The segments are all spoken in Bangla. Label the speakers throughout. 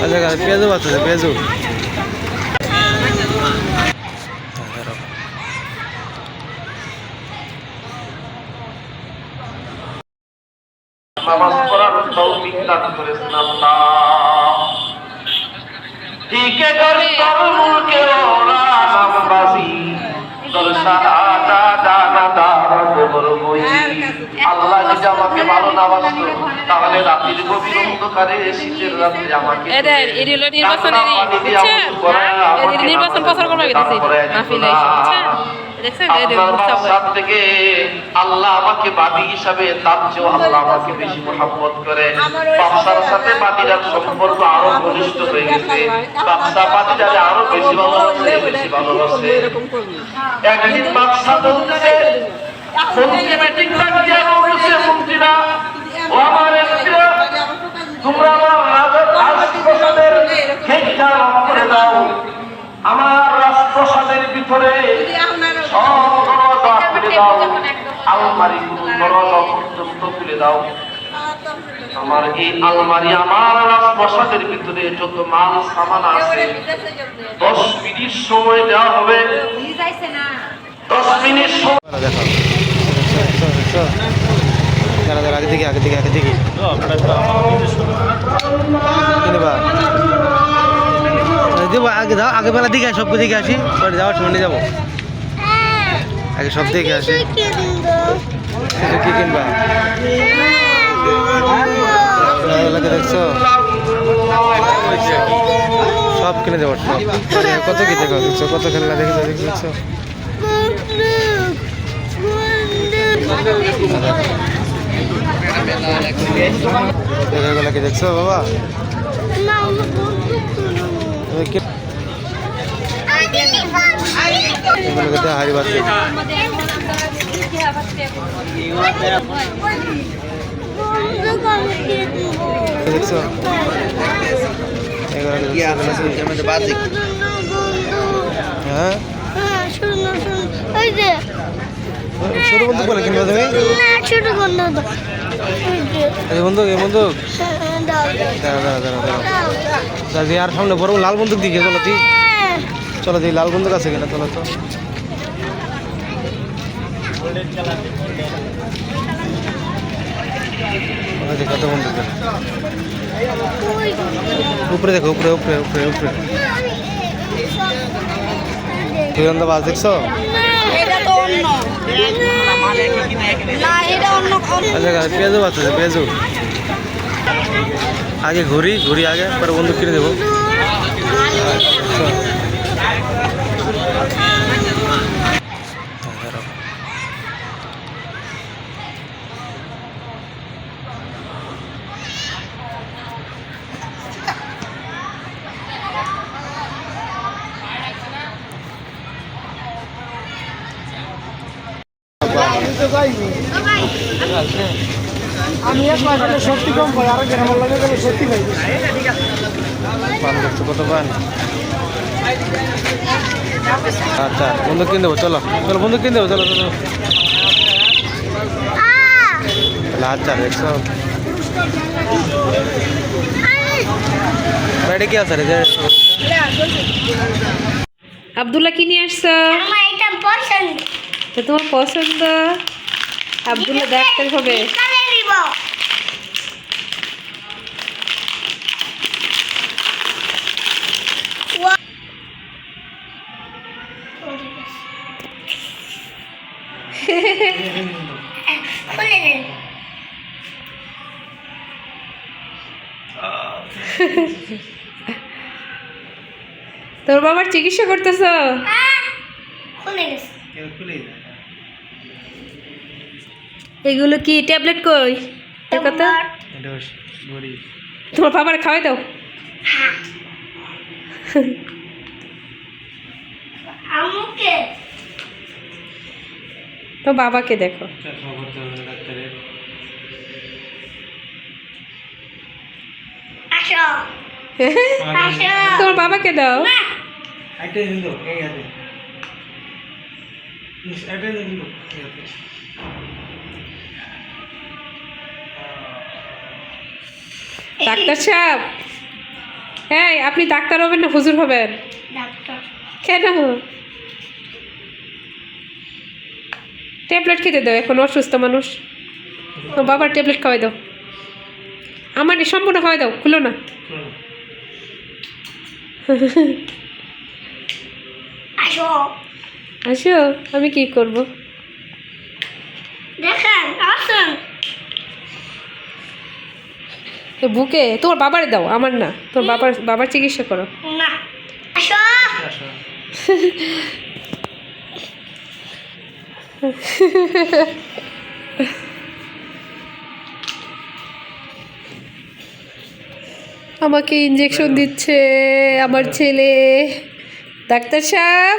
Speaker 1: পেঁয়াজও বাঁচতেছে পেঁয়াজও।
Speaker 2: নামাজ পড়ার তৌফিক দান করেছেন আল্লাহ ঠিকে করে তরুণ আল্লাহ যদি আমাকে ভালো না বাসতো। তাহলে রাত্রির গভীর অন্ধকারে শীতের রাত্রে আমাকে
Speaker 3: হলো নির্বাচন প্রচার করবে হয়।
Speaker 2: থেকে আল্লাহ আমাকে বাদী হিসাবে তার চেয়েও আল্লাহ আমাকে বেশি মোহাম্মত করে। বাদশার সাথে বাদীরার সম্পর্ক আরও ঘনিষ্ঠ হয়ে গেছে। বাদশা বাদীরারে আরও বেশি ভালোবাসে বেশি ভালোবাসে। একদিন বাদশা বলতেছে মন্ত্রীরা ও আমার এমপিরা তোমরা আমার রাজপ্রসাদের করে দাও আমার রাজপ্রসাদের ভিতরে সব দরজা খুলে দাও আলমারি দরজা পর্যন্ত খুলে দাও আমার এই আলমারি আমার রাজপ্রসাদের ভিতরে যত মাল সামান আছে দশ মিনিট সময় দেওয়া হবে। দশ মিনিট সময়
Speaker 1: দেখো দাঁড়া দাঁড়া, আগে দিকে আগে দিকে আগে কিনবা দেবো, আগে দাও আগে বেলা দিকে সব দিকে আসি। পরে যাওয়ার সময় নিয়ে যাব। আগে সব দিকে আসি। কি কিনবা? দেখছ? সব কিনে দেবো কত কি দেখো? দেখছ? কত খেলনা দেখে দেখছ? এগুলোকে দেখছ বাবা? কি- দেখছ? এগুলোকে হ্যাঁ ছোট বন্ধু বলে কিনবা তুমি?
Speaker 4: ছোট বন্ধু
Speaker 1: এই বন্ধু এই দাঁড়া দাদি আর সামনে বড় লাল বন্দুক দিকে চলো তুই চলো তুই লাল বন্দুক আছে কিনা চলো তো কত বন্দুক। উপরে দেখো উপরে উপরে উপরে উপরে। তুরন্ত বাস দেখছ? পেঁয়াজও বাঁচতেছে পেঁয়াজও। আগে ঘুরি ঘুরি আগে পরে বন্দুক কিনে দেবো আচ্ছা।
Speaker 5: আমি এক মাস হলে সত্যি কম পাই আর গ্রামের লাগে গেলে সত্যি পাই
Speaker 1: পান করছ কত পান আচ্ছা বন্ধু কিনে দেবো চলো। চলো বন্ধু কিনে দেবো চলো চলো। আচ্ছা দেখছ? এটা কি আছে রে?
Speaker 3: আবদুল্লাহ কি নিয়ে আসছো?
Speaker 4: আমার এটা পছন্দ।
Speaker 3: তো তোমার পছন্দ? আবদুল্লাহ দেখতে হবে। তোর বাবার চিকিৎসা করতেছ?
Speaker 4: খুলে গেছে।
Speaker 3: এগুলো কি ট্যাবলেট কই? তোমার বাবার খাওয়াই দাও।
Speaker 4: হ্যাঁ।
Speaker 3: তো বাবাকে দেখো।
Speaker 4: আসো।
Speaker 3: তোমার বাবাকে দাও।
Speaker 1: একটা
Speaker 3: ডাক্তার সাহেব। এই আপনি ডাক্তার হবেন না হুজুর হবেন? কেন? ট্যাবলেট খেতে দাও এখন অসুস্থ মানুষ। ও বাবার ট্যাবলেট খাওয়াই দাও। আমার সম্পূর্ণ খাওয়াই দাও খুলো না।
Speaker 4: আসো
Speaker 3: আমি কি করব?
Speaker 4: দেখেন আসুন।
Speaker 3: এ বুকে তোমার বাবারে দাও আমার না তোর বাবার বাবার চিকিৎসা করো।
Speaker 4: না
Speaker 3: আমাকে ইঞ্জেকশন দিচ্ছে আমার ছেলে। ডাক্তার সাহেব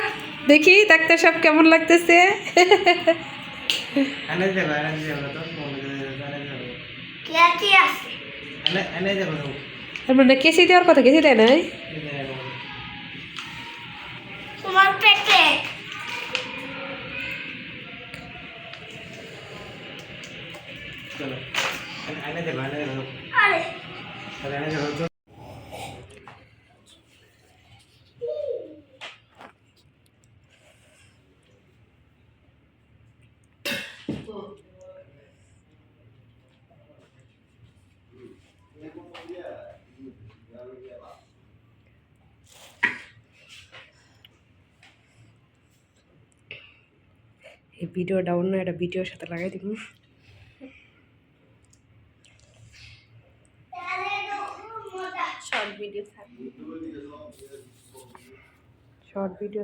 Speaker 3: দেখি ডাক্তার সাহেব কেমন লাগতেছে?
Speaker 1: তো
Speaker 4: কি আছে?
Speaker 3: মানে কেসি দেওয়ার কথা কেসি দেয় নাই?
Speaker 4: তোমার পেটে।
Speaker 1: চলো।
Speaker 4: আরে।
Speaker 1: এনে
Speaker 3: ডাউন না এটা একটা ভিডিওর সাথে লাগাই দিব। Short video short video